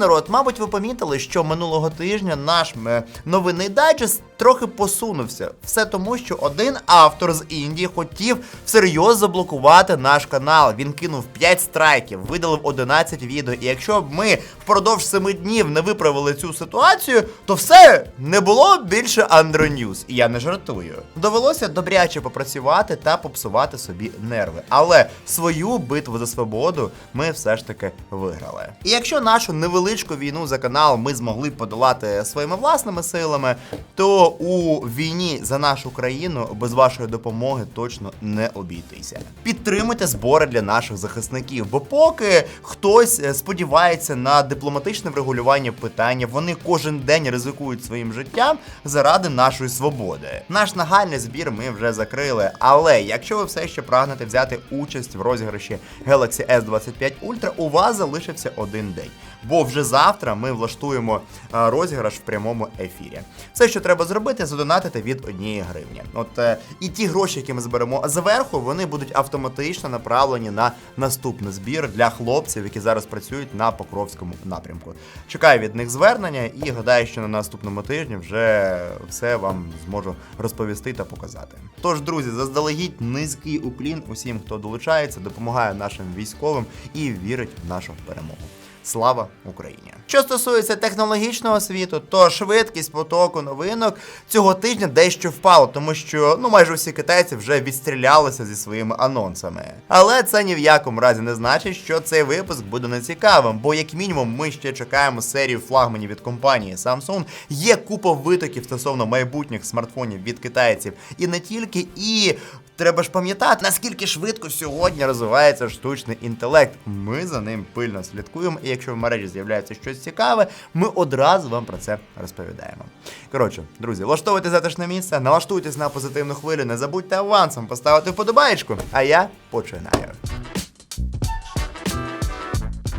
народ, мабуть, ви помітили, що минулого тижня наш е, новинний дайджест трохи посунувся. Все тому, що один автор з Індії хотів всерйоз заблокувати наш канал. Він кинув 5 страйків, видалив 11 відео. І якщо б ми впродовж 7 днів не виправили цю ситуацію, то все не було більше Андроньюз. І я не жартую. Довелося добряче попрацювати та попсувати собі нерви. Але свою битву за свободу ми все ж таки виграли. І якщо нашу невеличку війну за канал ми змогли подолати своїми власними силами, то у війні за нашу країну без вашої допомоги точно не обійтися. Підтримуйте збори для наших захисників, бо поки хтось е, сподівається на дипломатичне врегулювання питання, вони кожен день ризикують своїм життям заради нашої свободи. Наш нагальний збір ми вже закрили. Але якщо ви все ще прагнете взяти участь в розіграші Galaxy S25 Ultra, у вас залишився один день. Бо вже завтра ми влаштуємо розіграш в прямому ефірі. Все, що треба зробити, задонатити від однієї гривні. От е, і ті гроші, які ми зберемо зверху, вони будуть автоматично направлені на наступний збір для хлопців, які зараз працюють на Покровському напрямку. Чекаю від них звернення і гадаю, що на наступному тижні вже все вам зможу розповісти та показати. Тож, друзі, заздалегідь низький уклін усім, хто долучається, допомагає нашим військовим і вірить в нашу перемогу. Слава Україні! Що стосується технологічного світу, то швидкість потоку новинок цього тижня дещо впала, тому що ну майже всі китайці вже відстрілялися зі своїми анонсами. Але це ні в якому разі не значить, що цей випуск буде нецікавим, бо як мінімум ми ще чекаємо серію флагманів від компанії Samsung. Є купа витоків стосовно майбутніх смартфонів від китайців, і не тільки і. Треба ж пам'ятати, наскільки швидко сьогодні розвивається штучний інтелект. Ми за ним пильно слідкуємо, і якщо в мережі з'являється щось цікаве, ми одразу вам про це розповідаємо. Коротше, друзі, влаштовуйте затишне місце, налаштуйтесь на позитивну хвилю, не забудьте авансом поставити вподобаєчку, а я починаю.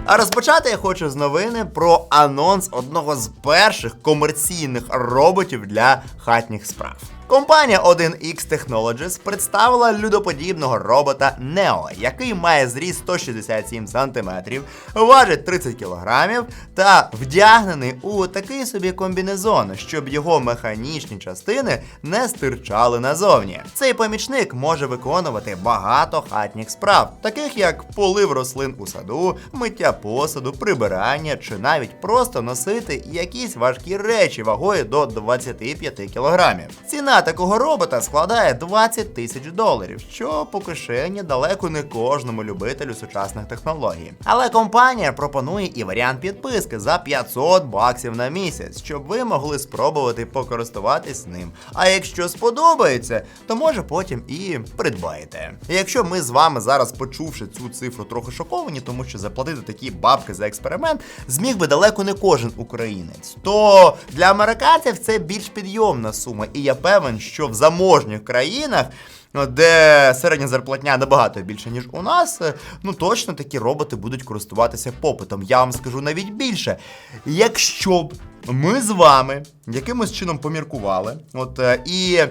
А розпочати я хочу з новини про анонс одного з перших комерційних роботів для хатніх справ. Компанія 1X Technologies представила людоподібного робота Neo, який має зріст 167 см, важить 30 кг та вдягнений у такий собі комбінезон, щоб його механічні частини не стирчали назовні. Цей помічник може виконувати багато хатніх справ, таких як полив рослин у саду, миття посуду, прибирання чи навіть просто носити якісь важкі речі вагою до 25 кг. Ціна такого робота складає 20 тисяч доларів, що по кишені далеко не кожному любителю сучасних технологій. Але компанія пропонує і варіант підписки за 500 баксів на місяць, щоб ви могли спробувати покористуватись ним. А якщо сподобається, то може потім і придбаєте. Якщо ми з вами зараз, почувши цю цифру, трохи шоковані, тому що заплатити такі бабки за експеримент зміг би далеко не кожен українець, то для американців це більш підйомна сума, і я певен, що в заможніх країнах. Де середня зарплатня набагато більше, ніж у нас, е, ну точно такі роботи будуть користуватися попитом. Я вам скажу навіть більше. Якщо б ми з вами якимось чином поміркували, от е, і е,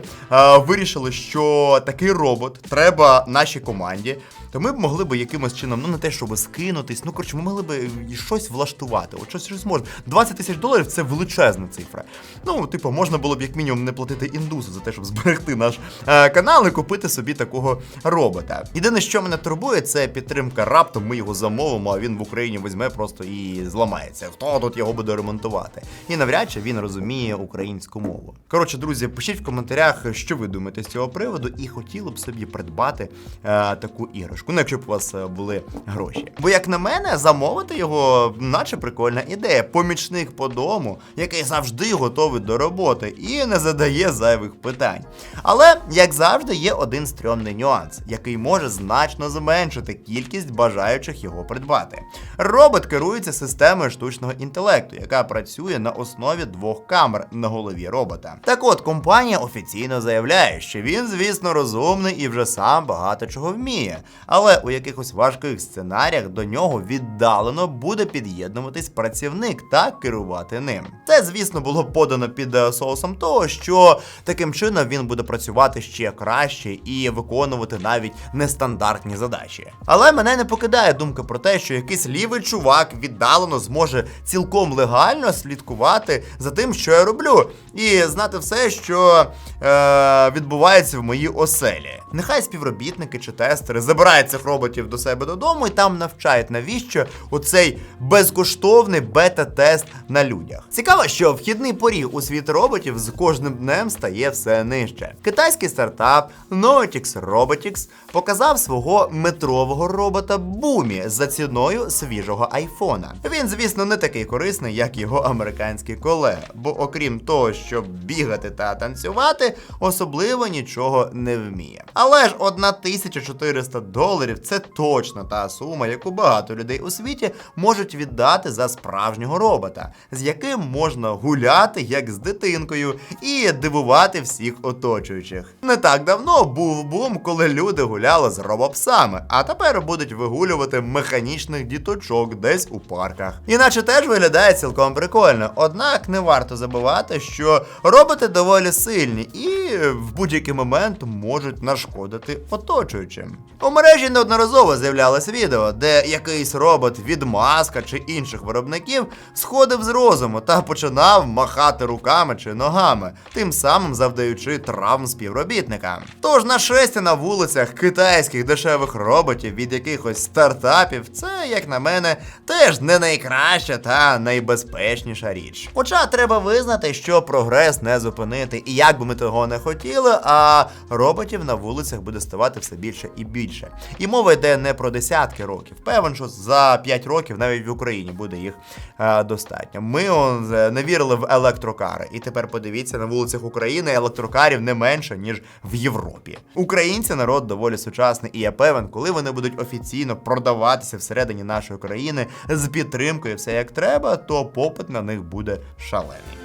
вирішили, що такий робот треба нашій команді, то ми б могли б якимось чином, ну не те, щоб скинутись, ну коротше, ми могли б щось влаштувати. От щось щось можна. 20 тисяч доларів це величезна цифра. Ну, типу, можна було б як мінімум не платити індусу за те, щоб зберегти наш е, канал і купити собі такого робота. Єдине, що мене турбує, це підтримка раптом. Ми його замовимо, а він в Україні візьме просто і зламається. Хто тут його буде ремонтувати? І навряд чи він розуміє українську мову. Коротше, друзі, пишіть в коментарях, що ви думаєте з цього приводу, і хотіли б собі придбати е, таку іграшку. Ну, якщо б у вас е, були гроші. Бо, як на мене, замовити його, наче прикольна ідея. Помічник по дому, який завжди готовий до роботи і не задає зайвих питань. Але, як завжди, є один стрьомний нюанс, який може значно зменшити кількість бажаючих його придбати. Робот керується системою штучного інтелекту, яка працює на основі двох камер на голові робота. Так от, компанія офіційно заявляє, що він, звісно, розумний і вже сам багато чого вміє. Але у якихось важких сценаріях до нього віддалено буде під'єднуватись працівник та керувати ним. Це, звісно, було подано під е, соусом того, що таким чином він буде працювати ще краще і виконувати навіть нестандартні задачі. Але мене не покидає думка про те, що якийсь лівий чувак віддалено зможе цілком легально слідкувати за тим, що я роблю, і знати все, що е, відбувається в моїй оселі. Нехай співробітники чи тестери забирають цих роботів до себе додому і там навчають, навіщо оцей безкоштовний бета-тест на людях. Цікаво, що вхідний поріг у світ роботів з кожним днем стає все нижче. Китайський стартап Noetix Robotics показав свого метрового робота Бумі за ціною свіжого айфона. Він, звісно, не такий корисний, як його американський колега, бо окрім того, щоб бігати та танцювати, особливо нічого не вміє. Але ж 1400 доларів це точно та сума, яку багато людей у світі можуть віддати за справжнього робота, з яким можна гуляти як з дитинкою і дивувати всіх оточуючих. Не так давно був бум, коли люди гуляли з робопсами, а тепер будуть вигулювати механічних діточок десь у парках. Іначе теж виглядає цілком прикольно. Однак не варто забувати, що роботи доволі сильні і в будь-який момент можуть нашкодити оточуючим. У мережі неодноразово з'являлось відео, де якийсь робот від маска чи інших виробників сходив з розуму та починав махати руками чи ногами, тим самим завдаючи травм співробітникам. Тож нашестя на вулицях китайських дешевих роботів від якихось стартапів, це, як на мене, теж не найкраща та найбезпечніша річ. Хоча треба визнати, що прогрес не зупинити, і як би ми того не хотіли, а роботів на вулицях буде ставати все більше і більше. І мова йде не про десятки років. Певен, що за 5 років навіть в Україні буде їх е, достатньо. Ми он, не вірили в електрокари, і тепер подивіться на вулицях України електрокарів не менше ніж в Європі. Українці народ доволі сучасний, і я певен, коли вони будуть офіційно продаватися всередині нашої країни з підтримкою, все як треба, то попит на них буде шалений.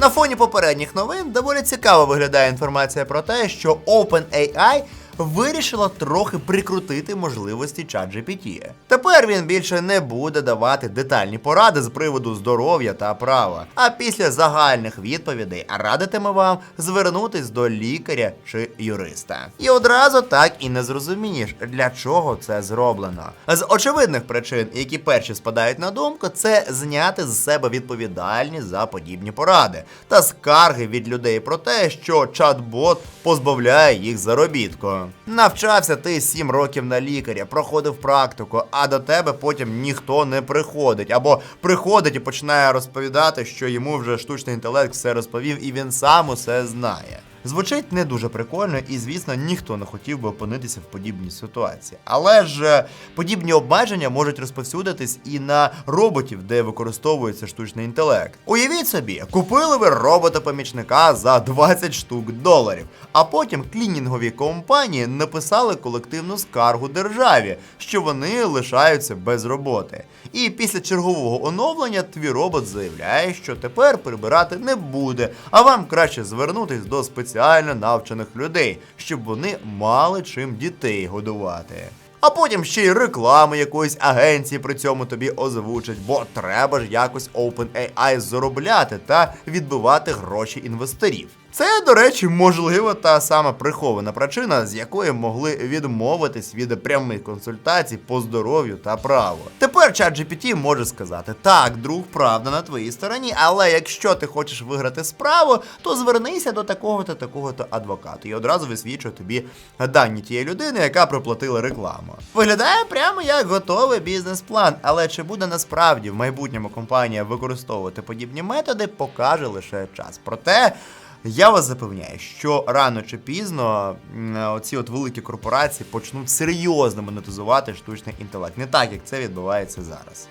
На фоні попередніх новин доволі цікаво виглядає інформація про те, що OpenAI вирішила трохи прикрутити можливості ChatGPT. Тепер він більше не буде давати детальні поради з приводу здоров'я та права. А після загальних відповідей радитиме вам звернутись до лікаря чи юриста. І одразу так і не зрозумієш, для чого це зроблено. З очевидних причин, які перші спадають на думку, це зняти з себе відповідальність за подібні поради та скарги від людей про те, що чат-бот позбавляє їх заробітку. Навчався ти 7 років на лікаря, проходив практику, а до тебе потім ніхто не приходить. Або приходить і починає розповідати, що йому вже штучний інтелект все розповів, і він сам усе знає. Звучить не дуже прикольно, і звісно, ніхто не хотів би опинитися в подібній ситуації. Але ж е, подібні обмеження можуть розповсюдитись і на роботів, де використовується штучний інтелект. Уявіть собі, купили ви робота-помічника за 20 штук доларів, а потім клінінгові компанії написали колективну скаргу державі, що вони лишаються без роботи. І після чергового оновлення твій робот заявляє, що тепер прибирати не буде, а вам краще звернутись до спеціально навчених людей, щоб вони мали чим дітей годувати. А потім ще й реклами якоїсь агенції при цьому тобі озвучать, бо треба ж якось OpenAI заробляти та відбивати гроші інвесторів. Це, до речі, можливо, та сама прихована причина, з якої могли відмовитись від прямих консультацій по здоров'ю та праву. Тепер ChatGPT може сказати: так, друг, правда на твоїй стороні, але якщо ти хочеш виграти справу, то звернися до такого-то такого-то адвоката і одразу висвічує тобі дані тієї людини, яка проплатила рекламу. Виглядає прямо як готовий бізнес-план, але чи буде насправді в майбутньому компанія використовувати подібні методи, покаже лише час. Проте. Я вас запевняю, що рано чи пізно оці от великі корпорації почнуть серйозно монетизувати штучний інтелект, не так як це відбувається зараз.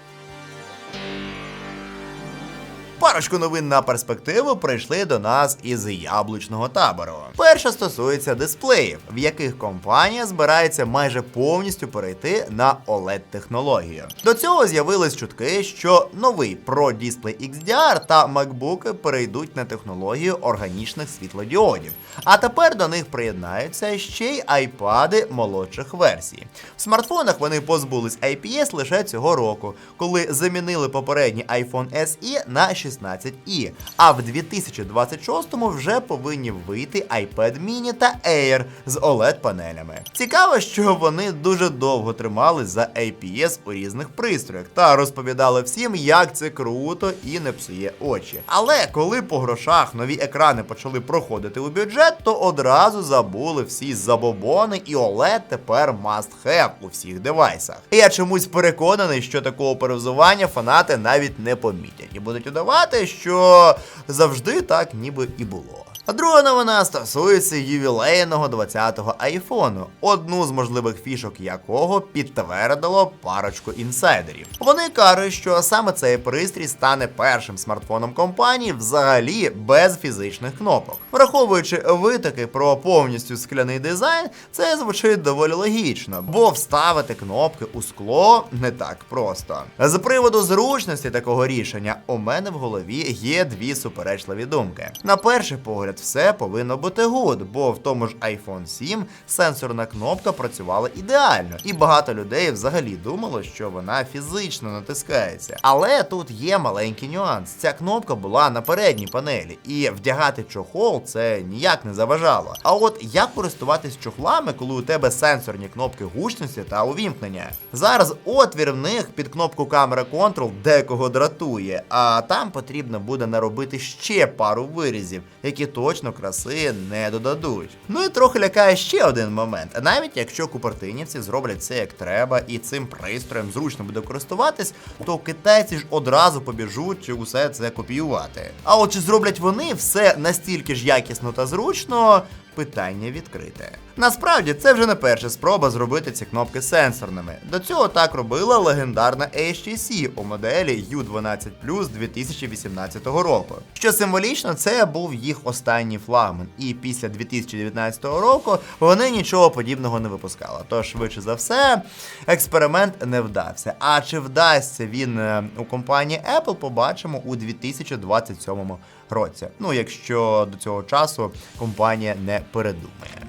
Парочку новин на перспективу прийшли до нас із яблучного табору. Перша стосується дисплеїв, в яких компанія збирається майже повністю перейти на oled технологію До цього з'явились чутки, що новий Pro Display XDR та MacBook перейдуть на технологію органічних світлодіодів. А тепер до них приєднаються ще й айпади молодших версій. В смартфонах вони позбулись IPS лише цього року, коли замінили попередній iPhone SE на 16i. А в 2026-му вже повинні вийти iPad mini та Air з oled панелями. Цікаво, що вони дуже довго тримались за IPS у різних пристроях та розповідали всім, як це круто і не псує очі. Але коли по грошах нові екрани почали проходити у бюджет, то одразу забули всі забобони, і OLED тепер must have у всіх девайсах. Я чомусь переконаний, що такого перевзування фанати навіть не помітять і будуть удавати, що завжди так ніби і було. А друга новина стосується ювілейного 20-го айфону, одну з можливих фішок якого підтвердило парочку інсайдерів. Вони кажуть, що саме цей пристрій стане першим смартфоном компанії взагалі без фізичних кнопок. Враховуючи витоки про повністю скляний дизайн, це звучить доволі логічно, бо вставити кнопки у скло не так просто. З приводу зручності такого рішення у мене в голові є дві суперечливі думки. На перший погляд, все повинно бути гуд, бо в тому ж iPhone 7 сенсорна кнопка працювала ідеально, і багато людей взагалі думало, що вона фізично натискається. Але тут є маленький нюанс. Ця кнопка була на передній панелі, і вдягати чохол це ніяк не заважало. А от як користуватись чохлами, коли у тебе сенсорні кнопки гучності та увімкнення? Зараз отвір в них під кнопку камера Control декого дратує, а там потрібно буде наробити ще пару вирізів, які точно краси не додадуть. Ну і трохи лякає ще один момент. Навіть якщо купертинівці зроблять це як треба, і цим пристроєм зручно буде користуватись, то китайці ж одразу побіжуть усе це копіювати. А от чи зроблять вони все настільки ж якісно та зручно? Питання відкрите. Насправді це вже не перша спроба зробити ці кнопки сенсорними. До цього так робила легендарна HTC у моделі U12 2018 року. Що символічно, це був їх останній флагман, і після 2019 року вони нічого подібного не випускали. Тож, швидше за все, експеримент не вдався. А чи вдасться він е, у компанії Apple, побачимо у 2027 році. Ну, якщо до цього часу компанія не передумає.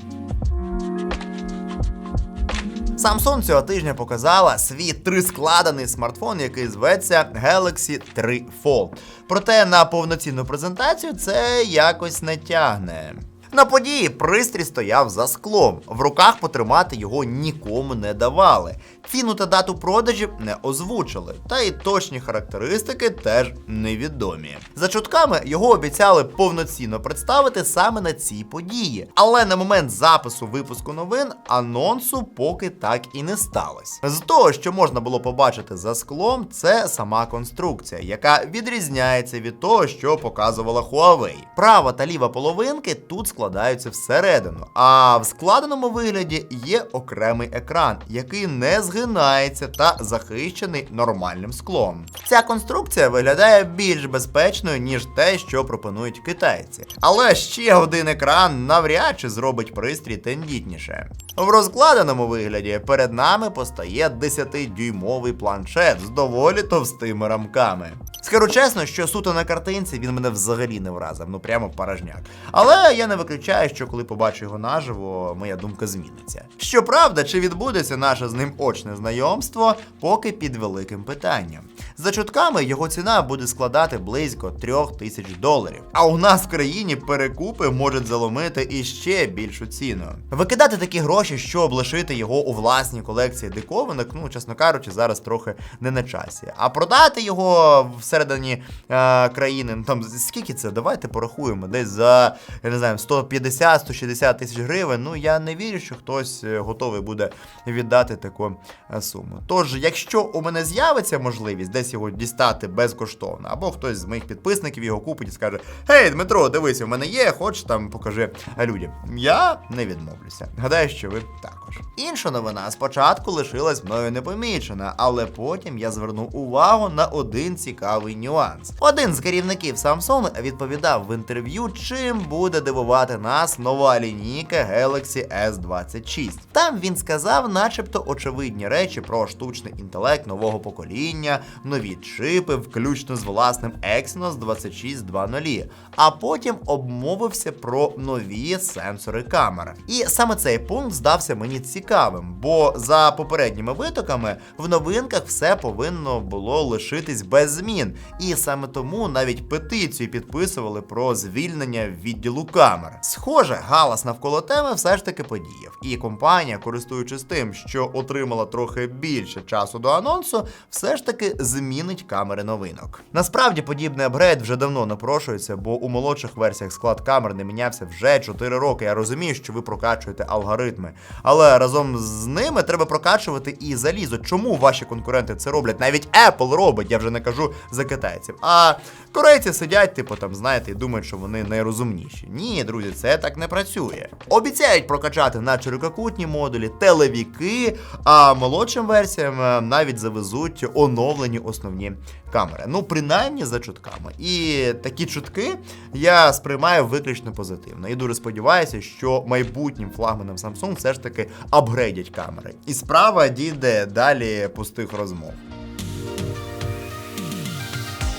Samsung цього тижня показала свій трискладений смартфон, який зветься Galaxy 3 Fold. Проте на повноцінну презентацію це якось не тягне. На події пристрій стояв за склом. В руках потримати його нікому не давали. Ціну та дату продажів не озвучили, та й точні характеристики теж невідомі. За чутками його обіцяли повноцінно представити саме на цій події. Але на момент запису випуску новин анонсу поки так і не сталося. З того, що можна було побачити за склом, це сама конструкція, яка відрізняється від того, що показувала Huawei. Права та ліва половинки тут складаються всередину, а в складеному вигляді є окремий екран, який не згинається та захищений нормальним склом. Ця конструкція виглядає більш безпечною, ніж те, що пропонують китайці. Але ще один екран навряд чи зробить пристрій тендітніше. В розкладеному вигляді перед нами постає 10-дюймовий планшет з доволі товстими рамками. Скажу чесно, що суто на картинці він мене взагалі не вразив, ну прямо порожняк. Але я не виключаю, що коли побачу його наживо, моя думка зміниться. Щоправда, чи відбудеться наше з ним очне знайомство, поки під великим питанням. За чутками його ціна буде складати близько трьох тисяч доларів. А у нас в країні перекупи можуть заломити іще більшу ціну. Викидати такі гроші, щоб лишити його у власній колекції диковинок, ну чесно кажучи, зараз трохи не на часі. А продати його всередині е, країни, ну там скільки це? Давайте порахуємо. Десь за я не знаю 150-160 тисяч гривень. Ну я не вірю, що хтось е, готовий буде віддати таку е, суму. Тож, якщо у мене з'явиться можливість десь його дістати безкоштовно, або хтось з моїх підписників його купить і скаже: Гей, Дмитро, дивись, у мене є, хоч там покажи людям. Я не відмовлюся. Гадаю, що ви також. Інша новина спочатку лишилась мною непомічена, але потім я звернув увагу на один цікавий нюанс. Один з керівників Samsung відповідав в інтерв'ю, чим буде дивувати нас нова лінійка Galaxy S26. Там він сказав, начебто, очевидні речі про штучний інтелект нового покоління, нові чипи, включно з власним Exynos 2620, а потім обмовився про нові сенсори камер. І саме цей пункт здався мені цікавим, бо за попередніми витоками в новинках все повинно було лишитись без змін. І саме тому навіть петицію підписували про звільнення відділу камер. Схоже, галас навколо теми все ж таки подіяв. І компанія, користуючись тим, що отримала трохи більше часу до анонсу, все ж таки змінить камери новинок. Насправді подібний апгрейд вже давно напрошується, бо у молодших версіях склад камер не мінявся вже 4 роки. Я розумію, що ви прокачуєте алгоритми, але разом з ними треба прокачувати і залізо. Чому ваші конкуренти це роблять? Навіть Apple робить, я вже не кажу за китайців. А корейці сидять, типу, там, знаєте, і думають, що вони найрозумніші. Ні, друзі, це так не працює. Обіцяють прокачати на ширококутні модулі, телевіки, а молодшим версіям е, навіть завезуть оновлені основні камери. Ну, принаймні за чутками. І такі чутки я сприймаю виключно позитивно. І дуже сподіваюся, що майбутнім флагманом Samsung все ж таки апгрейдять камери. І справа дійде далі пустих розмов.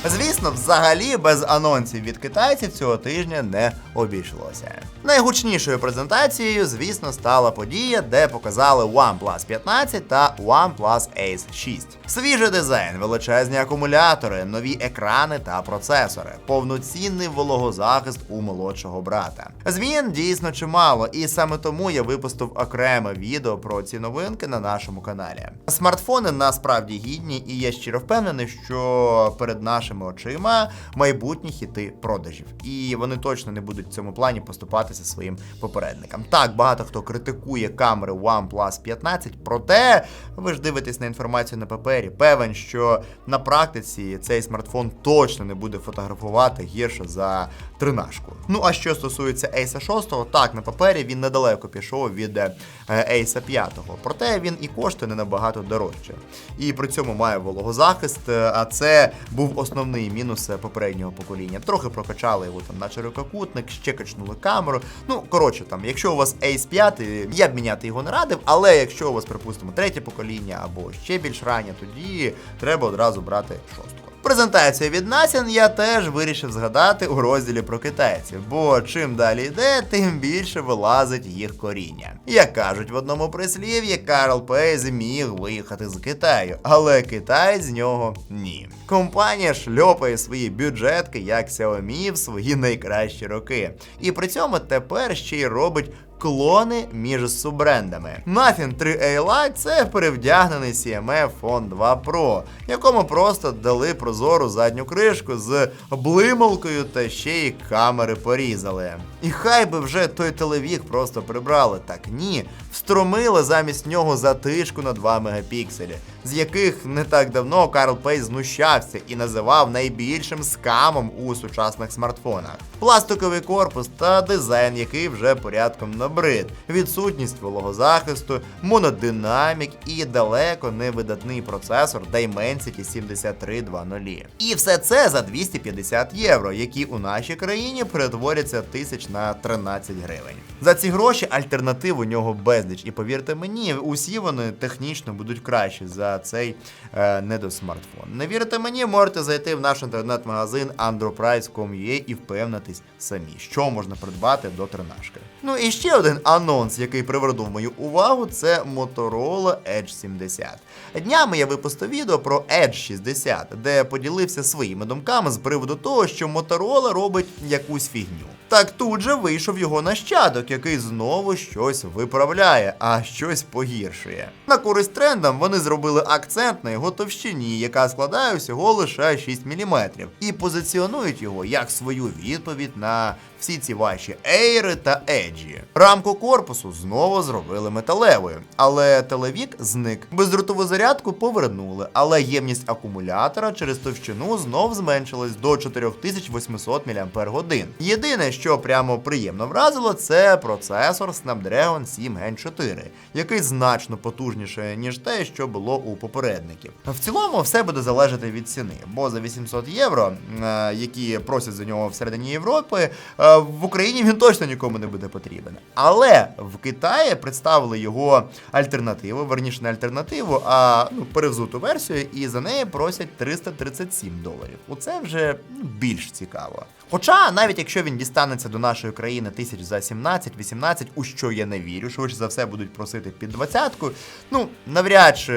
Звісно, взагалі без анонсів від китайців цього тижня не обійшлося. Найгучнішою презентацією, звісно, стала подія, де показали OnePlus 15 та OnePlus Ace 6. Свіжий дизайн, величезні акумулятори, нові екрани та процесори, повноцінний вологозахист у молодшого брата. Змін дійсно чимало, і саме тому я випустив окреме відео про ці новинки на нашому каналі. Смартфони насправді гідні, і я щиро впевнений, що перед нашими очима майбутні хіти продажів. І вони точно не будуть в цьому плані поступатися своїм попередникам. Так, багато хто критикує камери OnePlus 15, проте ви ж дивитесь на інформацію на папері. Певен, що на практиці цей смартфон точно не буде фотографувати гірше за тринашку. Ну а що стосується Ace 6, так, на папері він недалеко пішов від е, Ace 5, проте він і коштує не набагато дорожче. І при цьому має вологозахист, е, а це був основний мінус е, попереднього покоління. Трохи прокачали його там на ширококутник, ще качнули камеру. Ну, коротше, там, якщо у вас Ace 5, я б міняти його не радив, але якщо у вас, припустимо, третє покоління або ще більш раннє, тоді треба одразу брати шостку. Презентацію від Насін я теж вирішив згадати у розділі про китайців, бо чим далі йде, тим більше вилазить їх коріння. Як кажуть в одному прислів'ї, Карл Пей зміг виїхати з Китаю, але Китай з нього ні. Компанія шльопає свої бюджетки як Xiaomi в свої найкращі роки. І при цьому тепер ще й робить клони між суббрендами. Muffin 3A Lite – це перевдягнений CMF Phone 2 Pro, якому просто дали прозору задню кришку з блималкою та ще й камери порізали. І хай би вже той телевік просто прибрали, так ні, встромили замість нього затишку на 2 мегапікселі, з яких не так давно Карл Пей знущався і називав найбільшим скамом у сучасних смартфонах. Пластиковий корпус та дизайн, який вже порядком набрид, відсутність вологозахисту, монодинамік і далеко не видатний процесор Dimensity 7320. І все це за 250 євро, які у нашій країні перетворяться тисяч на 13 гривень. За ці гроші альтернатив у нього безліч, і повірте мені, усі вони технічно будуть кращі за цей е, недосмартфон. Не вірите мені, можете зайти в наш інтернет-магазин androprice.com.ua і впевнитись самі, що можна придбати до тринашки. Ну і ще один анонс, який привернув мою увагу, це Motorola Edge 70. Днями я випустив відео про Edge 60, де поділився своїми думками з приводу того, що Motorola робить якусь фігню. Так тут же вийшов його нащадок, який знову щось виправляє, а щось погіршує. На користь трендам вони зробили акцент на його товщині, яка складає всього лише 6 мм, і позиціонують його як свою відповідь на всі ці ваші ейри та еджі. Рамку корпусу знову зробили металевою, але телевік зник. Бездротову зарядку повернули, але ємність акумулятора через товщину знов зменшилась до 4800 мАч. Єдине, що прямо приємно вразило, це процесор Snapdragon 7 Gen 4, який значно потужніше, ніж те, що було у попередників. В цілому все буде залежати від ціни, бо за 800 євро, е, які просять за нього всередині Європи, е, в Україні він точно нікому не буде потрібен. Але в Китаї представили його альтернативу, верніше не альтернативу, а ну, перевзуту версію, і за неї просять 337 доларів. Оце вже ну, більш цікаво. Хоча, навіть якщо він дістанеться до нашої країни тисяч за 17-18, у що я не вірю, швидше за все будуть просити під двадцятку, ну навряд чи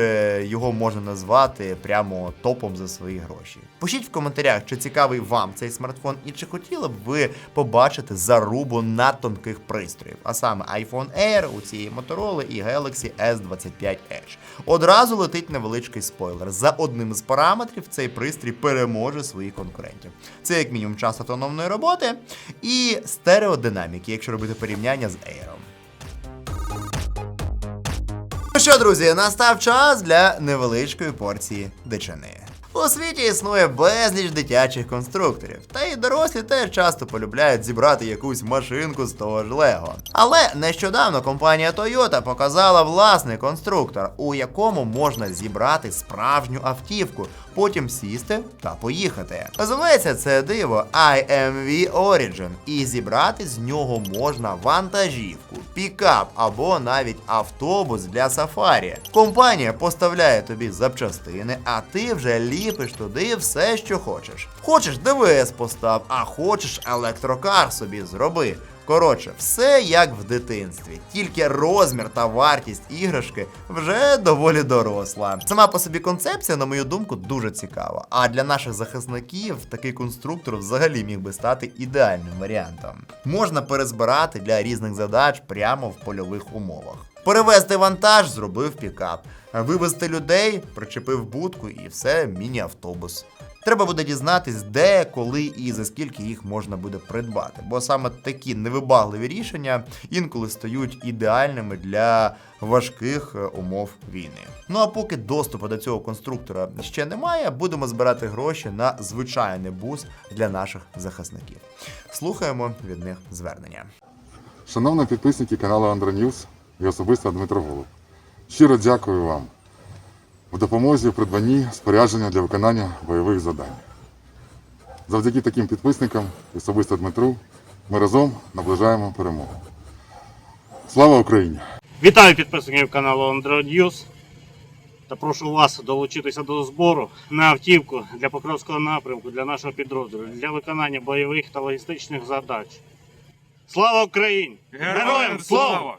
його можна назвати прямо топом за свої гроші. Пишіть в коментарях, чи цікавий вам цей смартфон, і чи хотіли б ви побачити зарубу на тонких пристроїв, а саме iPhone Air у цієї Motorola і Galaxy S25 Edge. Одразу летить невеличкий спойлер. За одним з параметрів цей пристрій переможе своїх конкурентів. Це як мінімум час автономної роботи і стереодинаміки, якщо робити порівняння з ейром. Ну що, друзі, настав час для невеличкої порції дичини. У світі існує безліч дитячих конструкторів, та й дорослі теж часто полюбляють зібрати якусь машинку з того ж Лего. Але нещодавно компанія Toyota показала власний конструктор, у якому можна зібрати справжню автівку, потім сісти та поїхати. Називається це диво IMV Origin, і зібрати з нього можна вантажівку, пікап або навіть автобус для сафарі. Компанія поставляє тобі запчастини, а ти вже ліпиш туди все, що хочеш. Хочеш ДВС постав, а хочеш електрокар собі зроби. Коротше, все як в дитинстві, тільки розмір та вартість іграшки вже доволі доросла. Сама по собі концепція, на мою думку, дуже цікава. А для наших захисників такий конструктор взагалі міг би стати ідеальним варіантом. Можна перезбирати для різних задач прямо в польових умовах. Перевезти вантаж, зробив пікап. Вивезти людей, причепив будку і все, міні-автобус. Треба буде дізнатись, де, коли і за скільки їх можна буде придбати. Бо саме такі невибагливі рішення інколи стають ідеальними для важких е, умов війни. Ну а поки доступу до цього конструктора ще немає, будемо збирати гроші на звичайний бус для наших захисників. Слухаємо від них звернення. Шановні підписники каналу Андроньюз і особисто Дмитро Голуб. Щиро дякую вам в допомозі в придбанні спорядження для виконання бойових завдань. Завдяки таким підписникам, особисто Дмитру, ми разом наближаємо перемогу. Слава Україні! Вітаю підписників каналу Android News та прошу вас долучитися до збору на автівку для Покровського напрямку для нашого підрозділу для виконання бойових та логістичних задач. Слава Україні! Героям слава!